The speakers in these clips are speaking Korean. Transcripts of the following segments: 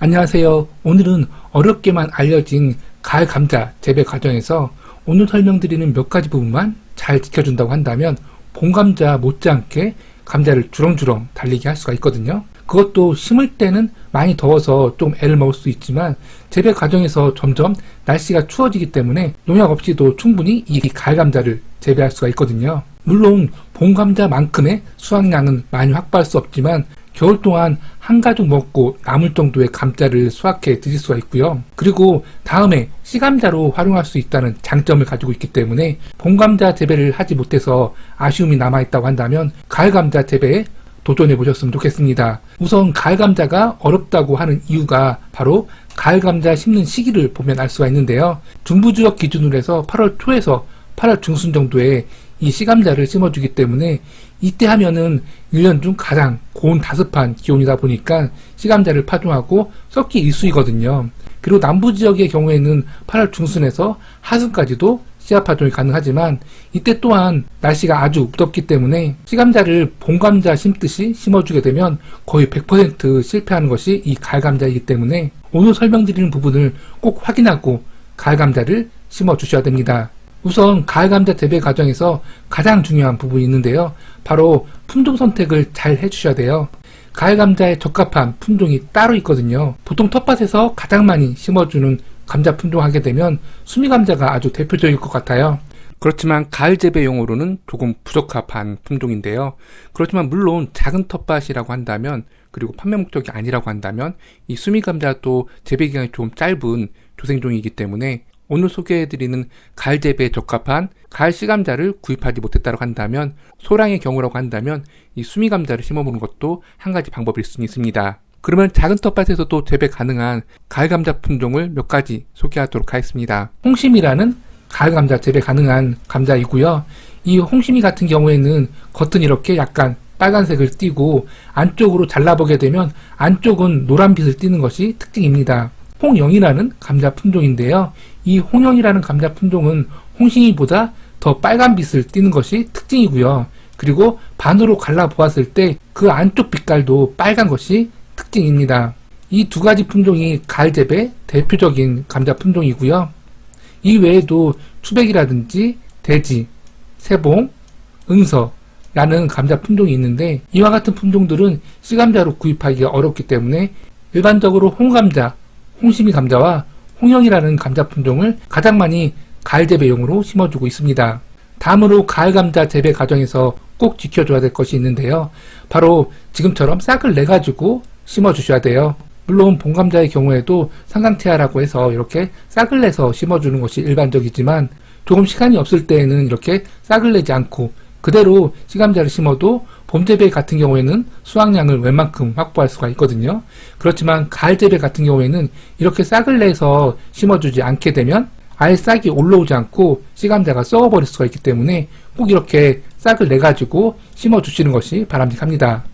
안녕하세요. 오늘은 어렵게만 알려진 가을 감자 재배 과정에서 오늘 설명드리는 몇 가지 부분만 잘 지켜준다고 한다면 봄 감자 못지않게 감자를 주렁주렁 달리게 할 수가 있거든요. 그것도 심을 때는 많이 더워서 좀 애를 먹을 수 있지만 재배 과정에서 점점 날씨가 추워지기 때문에 농약 없이도 충분히 이 가을 감자를 재배할 수가 있거든요. 물론 봄 감자만큼의 수확량은 많이 확보할 수 없지만 겨울 동안 한 가족 먹고 남을 정도의 감자를 수확해 드실 수가 있고요. 그리고 다음에 씨감자로 활용할 수 있다는 장점을 가지고 있기 때문에 봄 감자 재배를 하지 못해서 아쉬움이 남아있다고 한다면 가을 감자 재배에 도전해 보셨으면 좋겠습니다. 우선 가을 감자가 어렵다고 하는 이유가 바로 가을 감자 심는 시기를 보면 알 수가 있는데요. 중부 지역 기준으로 해서 8월 초에서 8월 중순 정도에 이 씨감자를 심어주기 때문에 이때 하면은 1년 중 가장 고온 다습한 기온이다 보니까 씨감자를 파종하고 썩기 일수이거든요. 그리고 남부 지역의 경우에는 8월 중순에서 하순까지도 씨앗 파종이 가능하지만 이때 또한 날씨가 아주 무덥기 때문에 씨감자를 봄감자 심듯이 심어주게 되면 거의 100% 실패하는 것이 이 가을감자이기 때문에 오늘 설명드리는 부분을 꼭 확인하고 가을감자를 심어주셔야 됩니다. 우선 가을 감자 재배 과정에서 가장 중요한 부분이 있는데요. 바로 품종 선택을 잘 해주셔야 돼요. 가을 감자에 적합한 품종이 따로 있거든요. 보통 텃밭에서 가장 많이 심어주는 감자 품종 하게 되면 수미 감자가 아주 대표적일 것 같아요. 그렇지만 가을 재배용으로는 조금 부적합한 품종인데요. 그렇지만 물론 작은 텃밭이라고 한다면 그리고 판매 목적이 아니라고 한다면 이 수미 감자도 재배 기간이 좀 짧은 조생종이기 때문에 오늘 소개해드리는 가을 재배에 적합한 가을 씨감자를 구입하지 못했다고 한다면 소량의 경우라고 한다면 이 수미 감자를 심어보는 것도 한 가지 방법일 수 있습니다. 그러면 작은 텃밭에서도 재배 가능한 가을 감자 품종을 몇 가지 소개하도록 하겠습니다. 홍심이라는 가을 감자 재배 가능한 감자이고요. 이 홍심이 같은 경우에는 겉은 이렇게 약간 빨간색을 띠고 안쪽으로 잘라보게 되면 안쪽은 노란빛을 띠는 것이 특징입니다. 홍영이라는 감자 품종인데요. 이 홍영이라는 감자 품종은 홍싱이보다 더 빨간 빛을 띠는 것이 특징이고요. 그리고 반으로 갈라 보았을 때 그 안쪽 빛깔도 빨간 것이 특징입니다. 이 두 가지 품종이 가을 재배 대표적인 감자 품종이고요. 이 외에도 추백이라든지 대지, 세봉, 응서 라는 감자 품종이 있는데 이와 같은 품종들은 씨감자로 구입하기가 어렵기 때문에 일반적으로 홍감자, 홍심이 감자와 홍영이라는 감자 품종을 가장 많이 가을 재배용으로 심어주고 있습니다. 다음으로 가을 감자 재배 과정에서 꼭 지켜줘야 될 것이 있는데요. 바로 지금처럼 싹을 내가지고 심어주셔야 돼요. 물론 봄감자의 경우에도 상강태아라고 해서 이렇게 싹을 내서 심어주는 것이 일반적이지만 조금 시간이 없을 때에는 이렇게 싹을 내지 않고 그대로 씨감자를 심어도 봄 재배 같은 경우에는 수확량을 웬만큼 확보할 수가 있거든요. 그렇지만 가을 재배 같은 경우에는 이렇게 싹을 내서 심어주지 않게 되면 아예 싹이 올라오지 않고 씨감자가 썩어버릴 수가 있기 때문에 꼭 이렇게 싹을 내가지고 심어주시는 것이 바람직합니다.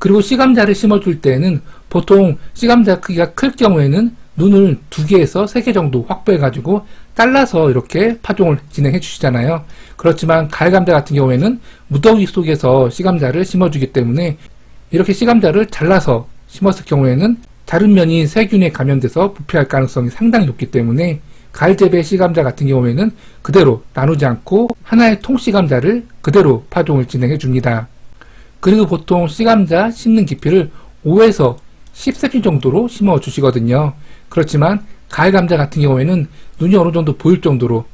그리고 씨감자를 심어줄 때는 보통 씨감자 크기가 클 경우에는 눈을 두 개에서 세 개 정도 확보해가지고 잘라서 이렇게 파종을 진행해 주시잖아요. 그렇지만 가을 감자 같은 경우에는 무더위 속에서 씨감자를 심어주기 때문에 이렇게 씨감자를 잘라서 심었을 경우에는 다른 면이 세균에 감염돼서 부패할 가능성이 상당히 높기 때문에 재배 씨감자 같은 경우에는 그대로 나누지 않고 하나의 통 씨감자를 그대로 파종을 진행해 줍니다. 그리고 보통 씨감자 심는 깊이를 5에서 10cm 정도로 심어 주시거든요. 그렇지만 가을 감자 같은 경우에는 눈이 어느 정도 보일 정도로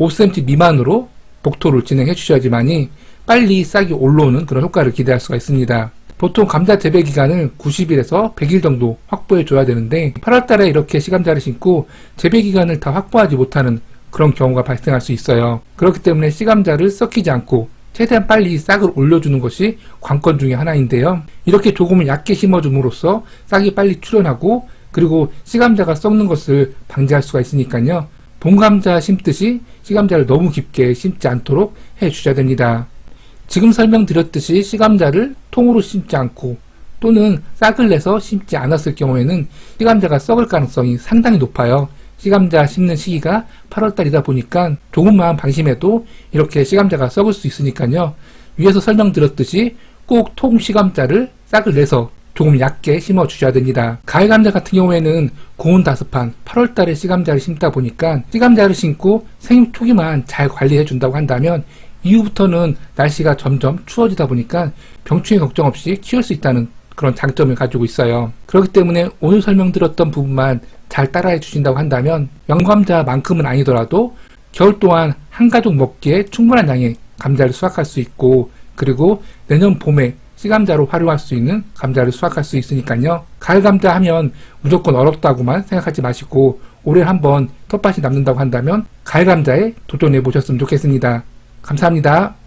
5cm 미만으로 복토를 진행해 주셔야지만이 빨리 싹이 올라오는 그런 효과를 기대할 수가 있습니다. 보통 감자 재배 기간을 90일에서 100일 정도 확보해 줘야 되는데 8월 달에 이렇게 시감자를 심고 재배 기간을 다 확보하지 못하는 그런 경우가 발생할 수 있어요. 그렇기 때문에 씨감자를 썩히지 않고 최대한 빨리 싹을 올려주는 것이 관건 중의 하나인데요. 이렇게 조금은 얇게 심어줌으로써 싹이 빨리 출현하고 그리고 씨감자가 썩는 것을 방지할 수가 있으니까요. 봄감자 심듯이 씨감자를 너무 깊게 심지 않도록 해 주셔야 됩니다. 지금 설명드렸듯이 씨감자를 통으로 심지 않고 또는 싹을 내서 심지 않았을 경우에는 씨감자가 썩을 가능성이 상당히 높아요. 씨감자 심는 시기가 8월달이다 보니까 조금만 방심해도 이렇게 씨감자가 썩을 수 있으니까요. 위에서 설명드렸듯이 꼭 통 씨감자를 싹을 내서 조금 얕게 심어 주셔야 됩니다. 가을 감자 같은 경우에는 고온 다습한 8월달에 씨감자를 심다 보니까 씨감자를 심고 생육 초기만 잘 관리해 준다고 한다면 이후부터는 날씨가 점점 추워지다 보니까 병충해 걱정 없이 키울 수 있다는 그런 장점을 가지고 있어요. 그렇기 때문에 오늘 설명드렸던 부분만 잘 따라해 주신다고 한다면 영감자만큼은 아니더라도 겨울 동안 한 가족 먹기에 충분한 양의 감자를 수확할 수 있고 그리고 내년 봄에 씨감자로 활용할 수 있는 감자를 수확할 수 있으니까요. 가을 감자 하면 무조건 어렵다고만 생각하지 마시고 올해 한번 텃밭이 남는다고 한다면 가을 감자에 도전해 보셨으면 좋겠습니다. 감사합니다.